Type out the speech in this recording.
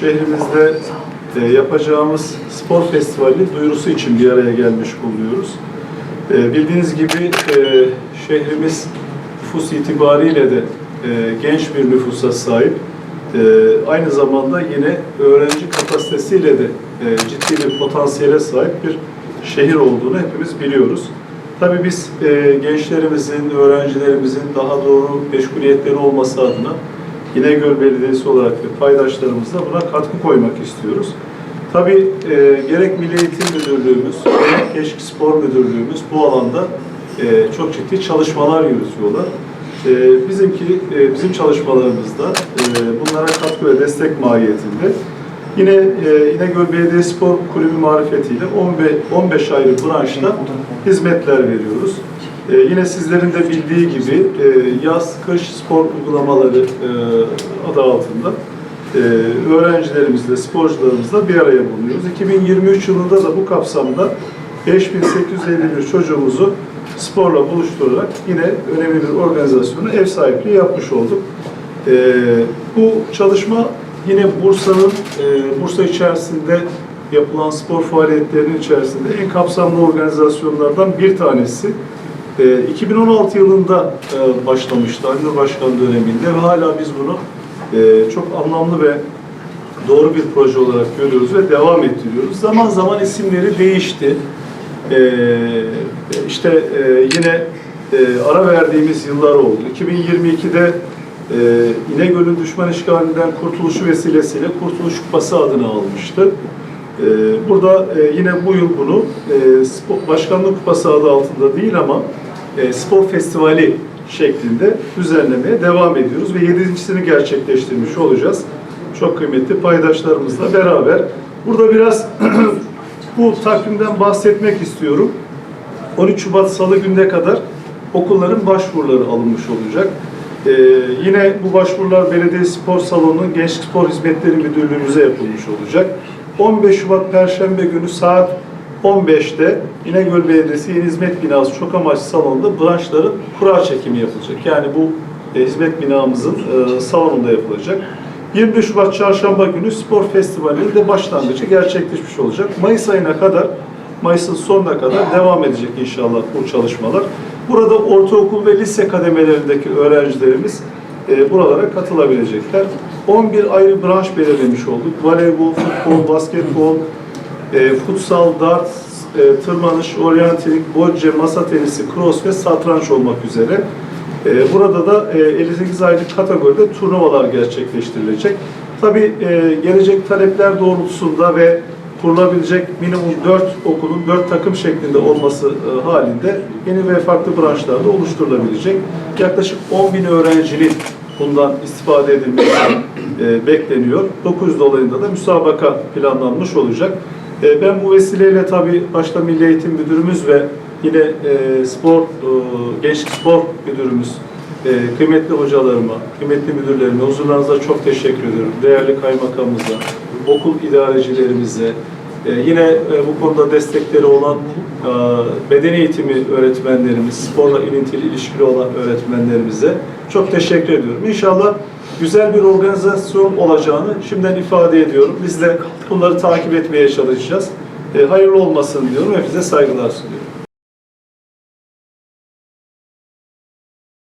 şehrimizde e, yapacağımız spor festivali duyurusu için bir araya gelmiş bulunuyoruz. E, bildiğiniz gibi e, şehrimiz nüfus itibariyle de e, genç bir nüfusa sahip. Aynı zamanda yine öğrenci kapasitesiyle de ciddi bir potansiyele sahip bir şehir olduğunu hepimiz biliyoruz. Tabii biz gençlerimizin, öğrencilerimizin daha doğru meşguliyetleri olması adına İnegöl Belediyesi olarak ve paydaşlarımızla buna katkı koymak istiyoruz. Tabii e, gerek Milli Eğitim Müdürlüğümüz, gerek Gençlik Spor Müdürlüğümüz bu alanda e, çok ciddi çalışmalar yürütüyorlar. E, bizimki, e, bizim çalışmalarımızda e, bunlara katkı ve destek mahiyetinde yine e, İnegöl Belediye Spor Kulübü marifetiyle 15, 15 ayrı branşta hizmetler veriyoruz. E, yine sizlerin de bildiği gibi e, yaz, kış spor uygulamaları e, adı altında e, öğrencilerimizle, sporcularımızla bir araya bulunuyoruz. 2023 yılında da bu kapsamda 5851 çocuğumuzu sporla buluşturarak yine önemli bir organizasyonu ev sahipliği yapmış olduk. E, bu çalışma yine Bursa'nın, e, Bursa içerisinde yapılan spor faaliyetlerinin içerisinde en kapsamlı organizasyonlardan bir tanesi. E, 2016 yılında e, başlamıştı Ali Başkan döneminde ve hala biz bunu e, çok anlamlı ve doğru bir proje olarak görüyoruz ve devam ettiriyoruz. Zaman zaman isimleri değişti. E, işte e, yine e, ara verdiğimiz yıllar oldu. 2022'de e, İnegöl'ün düşman işgalinden kurtuluşu vesilesiyle Kurtuluş Kupası adını almıştı. E, burada e, yine bu yıl bunu e, Başkanlık Kupası adı altında değil ama e, spor festivali şeklinde düzenlemeye devam ediyoruz ve yedincisini gerçekleştirmiş olacağız. Çok kıymetli paydaşlarımızla beraber. Burada biraz bu takvimden bahsetmek istiyorum. 13 Şubat Salı gününe kadar okulların başvuruları alınmış olacak. Ee, yine bu başvurular Belediye Spor Salonu'nun Gençlik Spor Hizmetleri Müdürlüğümüze yapılmış olacak. 15 Şubat Perşembe günü saat 15'te İnegöl Belediyesi Yeni Hizmet Binası Çok Amaçlı Salonu'nda branşların kura çekimi yapılacak. Yani bu e, hizmet binamızın e, salonunda yapılacak. 25 Şubat Çarşamba günü spor festivalinin de başlangıcı gerçekleşmiş olacak. Mayıs ayına kadar, Mayıs'ın sonuna kadar devam edecek inşallah bu çalışmalar. Burada ortaokul ve lise kademelerindeki öğrencilerimiz e, buralara katılabilecekler. 11 ayrı branş belirlemiş olduk. Voleybol, futbol, basketbol, e, futsal, dart, e, tırmanış, oryantilik, bocce, masa tenisi, cross ve satranç olmak üzere. E, burada da e, 58 aylık kategoride turnuvalar gerçekleştirilecek. Tabii e, gelecek talepler doğrultusunda ve kurulabilecek minimum 4 okulun 4 takım şeklinde olması e, halinde yeni ve farklı branşlarda oluşturulabilecek. Yaklaşık 10 bin öğrencinin bundan istifade edilmesi e, bekleniyor. 900 dolayında da müsabaka planlanmış olacak. E, ben bu vesileyle tabii başta Milli Eğitim Müdürümüz ve yine e, spor, e, gençlik spor müdürümüz, e, kıymetli hocalarıma, kıymetli müdürlerime, huzurlarınıza çok teşekkür ediyorum. Değerli kaymakamımıza, okul idarecilerimize, yine e, bu konuda destekleri olan e, beden eğitimi öğretmenlerimiz, sporla ilintili ilişkili olan öğretmenlerimize çok teşekkür ediyorum. İnşallah güzel bir organizasyon olacağını şimdiden ifade ediyorum. Biz de bunları takip etmeye çalışacağız. E, hayırlı olmasın diyorum. Hepinize saygılar sunuyorum.